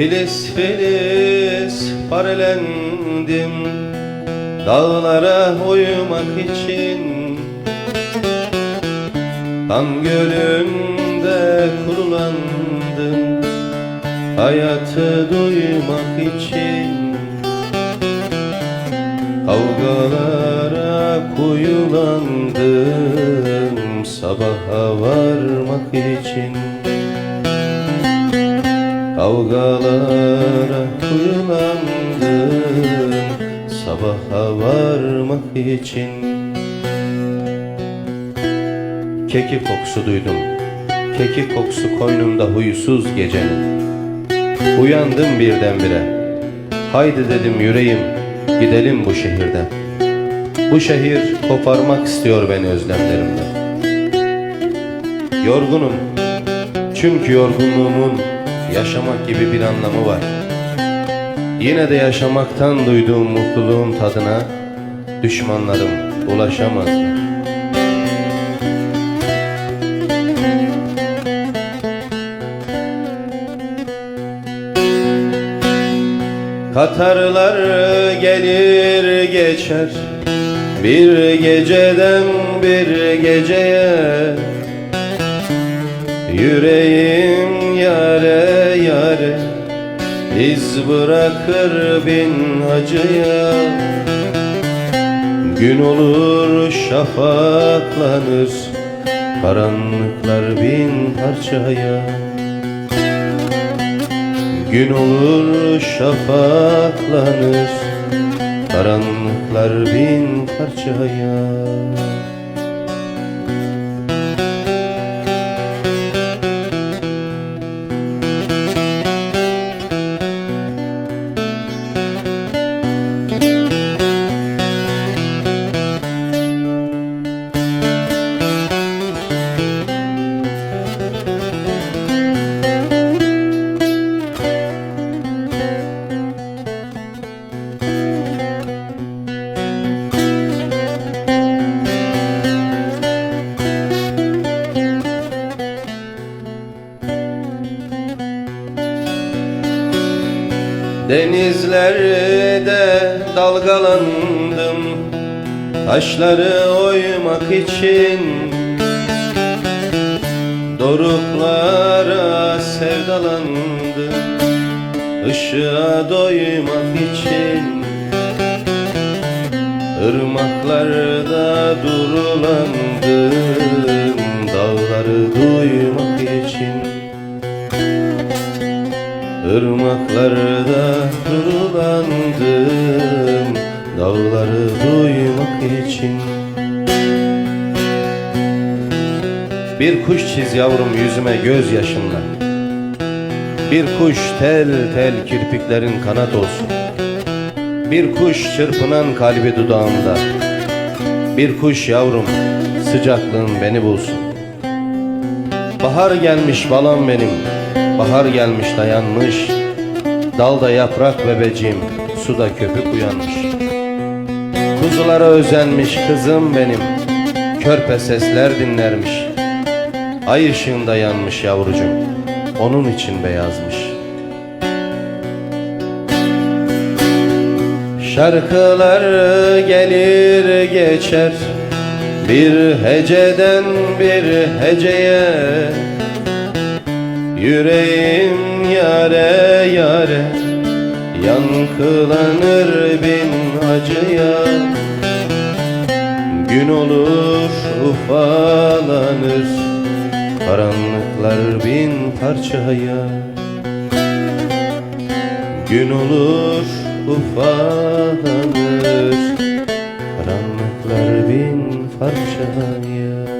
Filiz filiz parelendim Dağlara uyumak için. Kan gölünde kurulandım. Hayatı duymak için. Kavgalara kuyulandım. Sabaha varmak için Kavgalara kuyulandım Sabaha varmak için. Kekik kokusu duydum Kekik kokusu koynumda huysuz gecenin. Uyandım birdenbire Haydi dedim yüreğim Gidelim bu şehirden. Bu şehir koparmak istiyor beni özlemlerimden Yorgunum Çünkü yorgunluğumun Yaşamak gibi bir anlamı var. Yine de yaşamaktan duyduğum mutluluğun tadına Düşmanlarım ulaşamazlar. Katarlar gelir geçer Bir geceden bir geceye. Yüreğim İz bırakır bin acıya Gün olur şafaklanır Karanlıklar bin parçaya. Gün olur şafaklanır Karanlıklar bin parçaya Denizlerde dalgalandım Taşları oymak için. Doruklara sevdalandım Işığa doymak için. Irmaklarda durulandım Irmaklarda durulandım Dağları duymak için. Bir kuş çiz yavrum yüzüme gözyaşınla Bir kuş tel tel kirpiklerin kanat olsun. Bir kuş çırpınan kalbi dudağımda. Bir kuş yavrum sıcaklığın beni bulsun. Bahar gelmiş balam benim Bahar gelmiş dayanmış Dalda yaprak bebeciğim Suda köpük uyanmış. Kuzulara özenmiş kızım benim Körpe sesler dinlermiş. Ay ışığında yanmış yavrucum Onun için beyazmış. Şarkılar gelir geçer Bir heceden bir heceye Yüreğim yare yare Yankılanır bin acıya. Gün olur ufalanır Karanlıklar bin parçaya. Gün olur ufalanır Karanlıklar bin parçaya